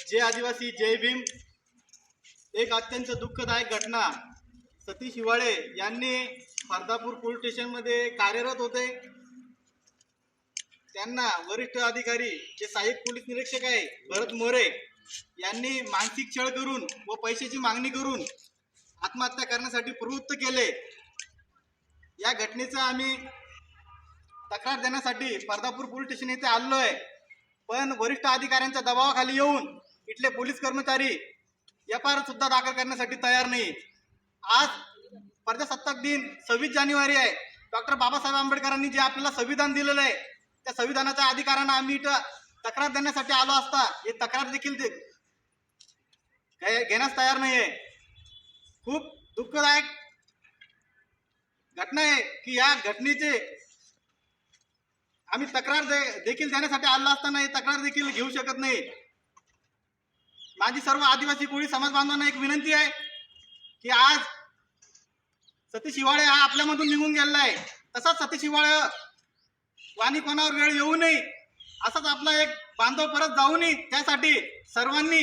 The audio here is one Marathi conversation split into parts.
जय आदिवासी जय भीम. एक अत्यंत दुःखदायक घटना. सतीश हिवाळे यांनी फरदापूर पोलीस स्टेशनमध्ये कार्यरत होते. त्यांना वरिष्ठ अधिकारी जे सहाय्यक पोलीस निरीक्षक आहे भरत मोरे यांनी मानसिक छळ करून व पैशाची मागणी करून आत्महत्या करण्यासाठी प्रवृत्त केले. या घटनेचा आम्ही तक्रार देण्यासाठी फरदापूर पोलीस स्टेशन येथे आलो आहे पण वरिष्ठ अधिकाऱ्यांच्या दबावाखाली येऊन इथले पोलीस कर्मचारी एफ आय आर सुद्धा दाखल करण्यासाठी तयार नाही आज प्रजासत्ताक दिन सव्वीस जानेवारी आहे. डॉक्टर बाबासाहेब आंबेडकरांनी जे आपल्याला संविधान दिलेलं आहे त्या संविधानाच्या अधिकारांना आम्ही इथं तक्रार देण्यासाठी आलो असता हे तक्रार देखील दे घेण्यास तयार नाही आहे खूप दुःखदायक घटना आहे की या घटनेचे आम्ही तक्रार दे देखील देण्यासाठी आलो असताना ही तक्रार देखील घेऊ शकत नाही. माझी सर्व आदिवासी कोळी समाज बांधवांना एक विनंती आहे की आज सतीश हिवाळे हा आपल्यामधून निघून गेलेला आहे. तसाच सतीश हिवाळे वाणी कोणावर वेळ येऊ नये असाच आपला एक बांधव परत जाऊ नये त्यासाठी सर्वांनी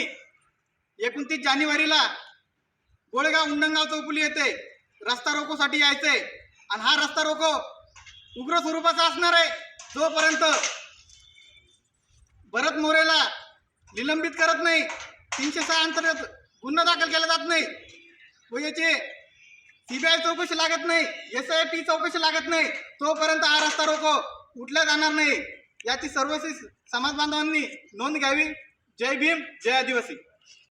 एकोणतीस जानेवारीला गोळेगाव उंडणगाव चौकुली येते रस्ता रोकोसाठी यायचे. आणि हा रस्ता रोको उग्र स्वरूपाचा असणार आहे. जोपर्यंत भरत मोरेला निलंबित करत नाही तीनशे सहा अंतर्गत गुन्हा दाखल केला जात नाही. व याचे सीबीआय चौकशी लागत नाही एस आय टी चौकशी लागत नाही. तोपर्यंत हा रस्ता रोको उठला जाणार नाही. याची सर्वस्वी समाज बांधवांनी नोंद घ्यावी. जय भीम जय आदिवासी.